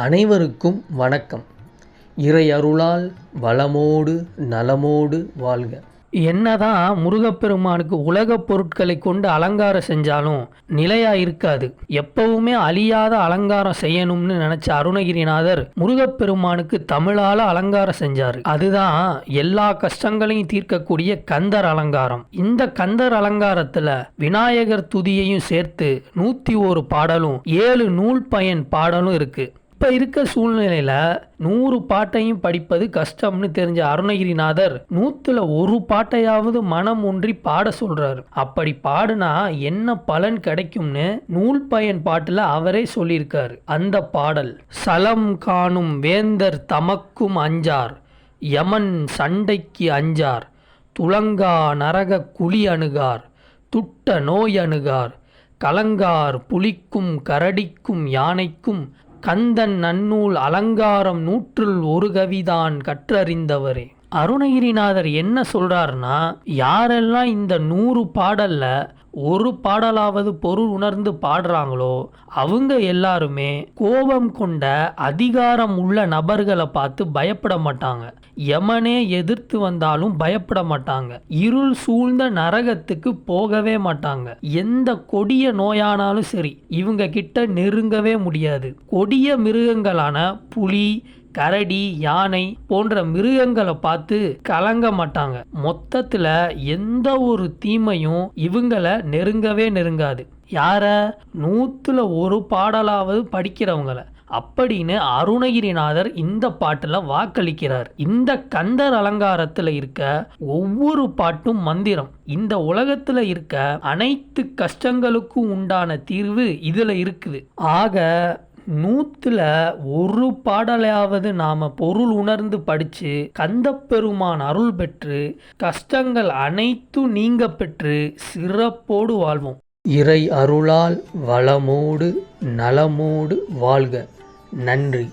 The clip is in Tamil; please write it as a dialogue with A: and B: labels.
A: அனைவருக்கும் வணக்கம். இறை அருளால் வளமோடு நலமோடு வாழ்க. என்னதான் முருகப்பெருமானுக்கு உலகப் பொருட்களை கொண்டு அலங்காரம் செஞ்சாலும் நிலையா இருக்காது. எப்பவுமே அழியாத அலங்காரம் செய்யணும்னு நினைச்ச அருணகிரிநாதர் முருகப்பெருமானுக்கு தமிழால அலங்காரம் செஞ்சாரு. அதுதான் எல்லா கஷ்டங்களையும் தீர்க்கக்கூடிய கந்தர் அலங்காரம். இந்த கந்தர் அலங்காரத்துல விநாயகர் துதியையும் சேர்த்து நூத்தி ஒரு பாடலும் ஏழு நூல் பயன் பாடலும் இருக்கு. இப்போ இருக்க சூழ்நிலையில் நூறு பாட்டையும் படிப்பது கஷ்டம்னு தெரிஞ்ச அருணகிரிநாதர் நூற்றுல ஒரு பாட்டையாவது மனம் ஒன்றி பாட சொல்கிறாரு அப்படி பாடுனா என்ன பலன் கிடைக்கும்னு நூல் பயன் பாட்டில் அவரே சொல்லியிருக்காரு. அந்த பாடல் சலம் காணும் வேந்தர் தமக்கும் அஞ்சார் யமன் சண்டைக்கு அஞ்சார் துளங்கா நரக குழி அணுகார் துட்ட நோய் அணுகார் கலங்கார் புலிக்கும் கரடிக்கும் யானைக்கும் கந்தன் நன்னூல் அலங்காரம் நூற்றுள் ஒரு கவிதான் கற்றறிந்தவரே. அருணகிரிநாதர் என்ன சொல்கிறாருன்னா யாரெல்லாம் இந்த நூறு பாடலில் ஒரு பாடலாவது பொருள் உணர்ந்து பாடுறாங்களோ அவங்க எல்லாருமே கோபம் கொண்ட அதிகாரம் உள்ள நபர்களை பார்த்து பயப்பட மாட்டாங்க. யமனே எதிர்த்து வந்தாலும் பயப்பட மாட்டாங்க. இருள் சூழ்ந்த நரகத்துக்கு போகவே மாட்டாங்க. எந்த கொடிய நோயானாலும் சரி இவங்க கிட்ட நெருங்கவே முடியாது. கொடிய மிருகங்களான புலி கரடி யானை போன்ற மிருகங்களை பார்த்து கலங்க மாட்டாங்க. மொத்தத்துல எந்த ஒரு தீமையும் இவங்களை நெருங்கவே நெருங்காது. யார? நூற்றுல ஒரு பாடலாவது படிக்கிறவங்கள. அப்படின்னு அருணகிரிநாதர் இந்த பாட்டில் வாக்களிக்கிறார். இந்த கந்தர் அலங்காரத்தில் இருக்க ஒவ்வொரு பாட்டும் மந்திரம். இந்த உலகத்தில் இருக்க அனைத்து கஷ்டங்களுக்கும் உண்டான தீர்வு இதில் இருக்குது. ஆக நூற்றுல ஒரு பாடலையாவது நாம் பொருள் உணர்ந்து படித்து கந்தப்பெருமான் அருள் பெற்று கஷ்டங்கள் அனைத்தும் நீங்க பெற்று சிறப்போடு வாழ்வோம். இறை அருளால் வளமோடு நலமோடு வாழ்க. நன்றி.